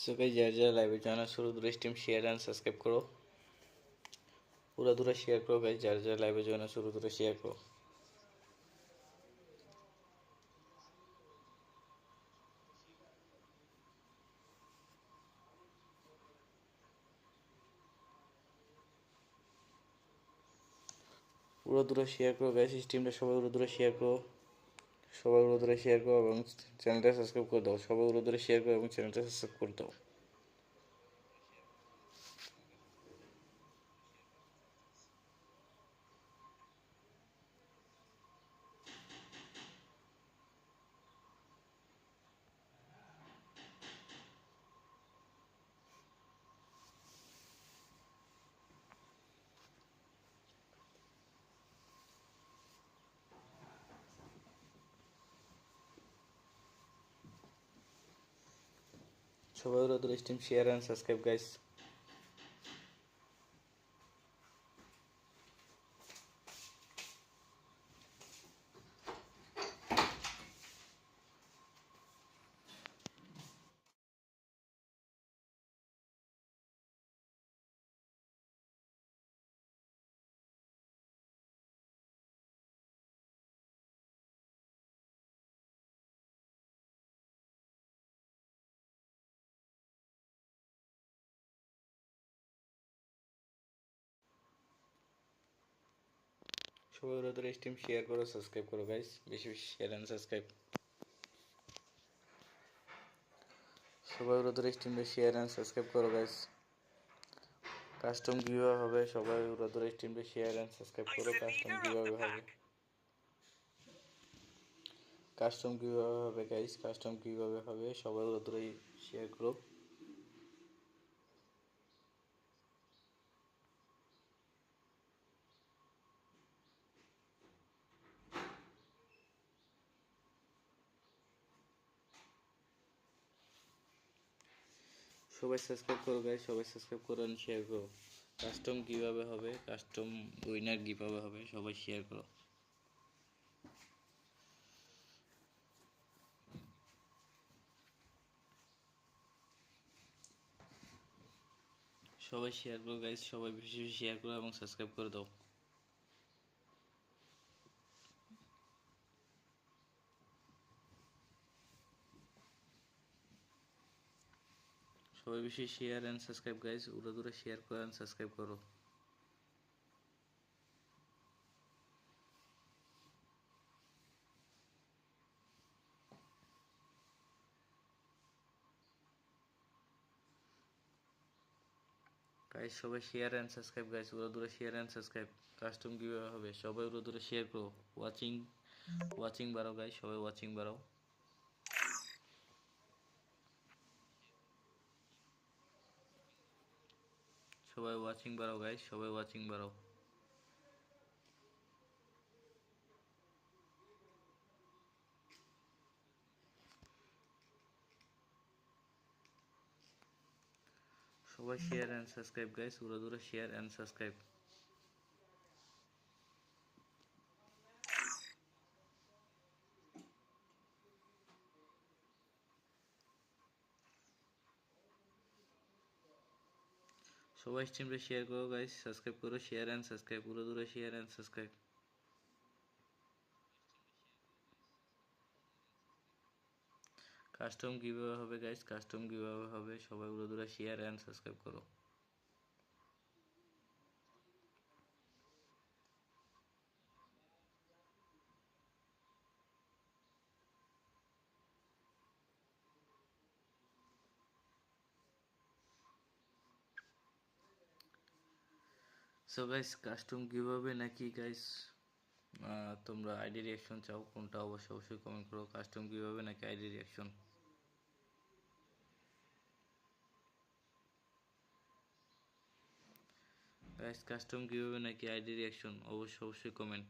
So guys যারা যারা লাইভে জানা শুরু দূরে স্ট্রিম শেয়ার অ্যান্ড সাবস্ক্রাইব করো পুরো দূরে শেয়ার করো গাইজ যারা যারা লাইভে জানা শুরু দূরে শেয়ার করো পুরো দূরে শেয়ার করো গাইজ স্ট্রিমটা সবাই উড়ো দূরে শেয়ার করো সবাই উড়ো শেয়ার করো এবং চ্যানেলটা সাবস্ক্রাইব করে দাও। সবাই উড়ো শেয়ার করো এবং চ্যানেলটা সাবস্ক্রাইব করে দাও। সবাই উড়ো দূরে stream share and subscribe guys সবাই উড়ো দূরে স্ট্রিম শেয়ার করো সাবস্ক্রাইব করো গাইজ বেশি বেশি শেয়ার অ্যান্ড সাবস্ক্রাইব সবাই উড়ো দূরে স্ট্রিমটা শেয়ার অ্যান্ড সাবস্ক্রাইব করো গাইজ কাস্টম কীভাবে হবে সবাই উড়ো দূরে স্ট্রিমটা শেয়ার অ্যান্ড সাবস্ক্রাইব করো কাস্টম কীভাবে হবে কাস্টম কীভাবে হবে গাইজ কাস্টম কীভাবে হবে। সবাই উড়ো দূরে শেয়ার করো সবাই সাবস্ক্রাইব করো গাইজ সবাই সাবস্ক্রাইব করো শেয়ার করো। কাস্টম কীভাবে হবে কাস্টম উইনার কীভাবে হবে, সবাই শেয়ার করো। সবাই শেয়ার করো গাইজ সবাই বেশি বেশি শেয়ার করো এবং সাবস্ক্রাইব করে দাও সবাই বেশি শেয়ার অ্যান্ড সাবস্ক্রাইব গাইজ উড়ো দূরে শেয়ার করো অ্যান্ড সাবস্ক্রাইব করো। গাইজ সবাই শেয়ার অ্যান্ড সাবস্ক্রাইব গাইজ উড়ো দূরে শেয়ার অ্যান্ড সাবস্ক্রাইব কাস্টম কীভাবে হবে। সবাই উড়ো দূরে শেয়ার করো। ওয়াচিং ওয়াচিং বাড়াও গাইজ সবাই ওয়াচিং বাড়াও। সবাই ওয়াচিং বাড়াও গাইজ সবাই ওয়াচিং বাড়াও। সবাই শেয়ার অ্যান্ড সাবস্ক্রাইব গাইজ উড়ো দূরে শেয়ার অ্যান্ড সাবস্ক্রাইব সবাই স্ট্রিমটা শেয়ার করো গাইস সাবস্ক্রাইব করো শেয়ার অ্যান্ড সাবস্ক্রাইব পুরো দূরে শেয়ার অ্যান্ড সাবস্ক্রাইব কাস্টম কীভাবে হবে গাইস কাস্টম কীভাবে হবে। সবাই পুরো দূরে শেয়ার অ্যান্ড সাবস্ক্রাইব করো। সো গাইস কাস্টম কীভাবে নাকি গাইস তোমরা আইডি রিয়াকশন চাও, কোনটা অবশ্যই অবশ্যই কমেন্ট করো। কাস্টম কীভাবে নাকি আইডি রিয়াকশন গাইস কাস্টম কীভাবে নাকি আইডি রিয়াকশন অবশ্যই অবশ্যই কমেন্ট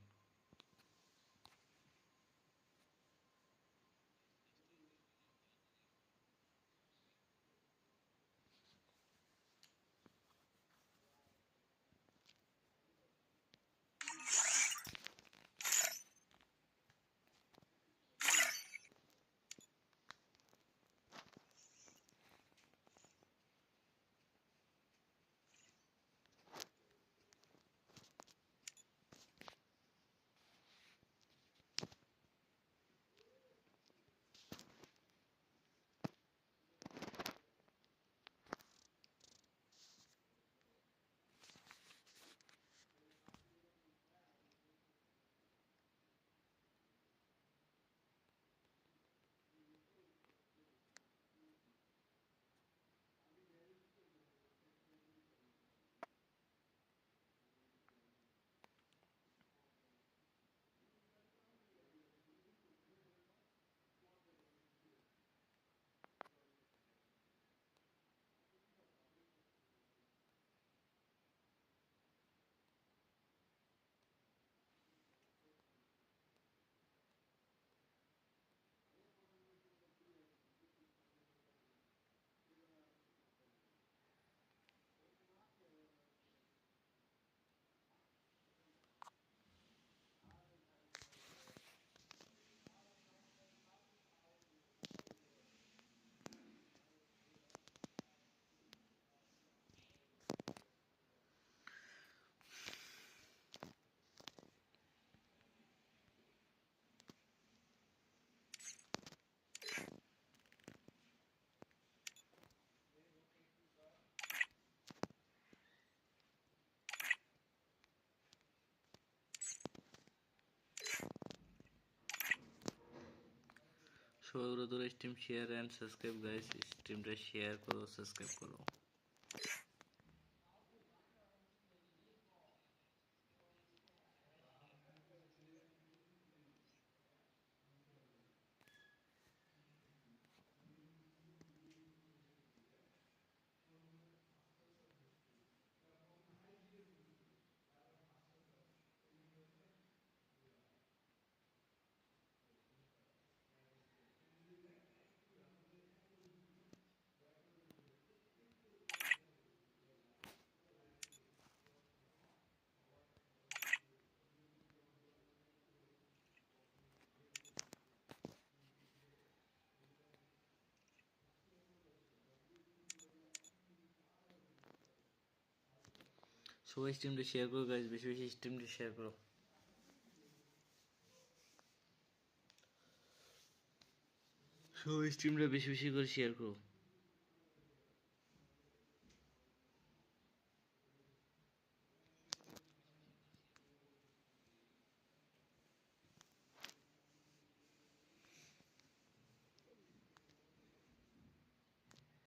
সবাই ধরে stream share and subscribe guys স্ট্রিমটা share করো সাবস্ক্রাইব করো। সবাই স্ট্রিমটা শেয়ার করো গাইস বেশি বেশি স্ট্রিমটা শেয়ার করো। সবাই স্ট্রিমটা বেশি বেশি করে শেয়ার করো।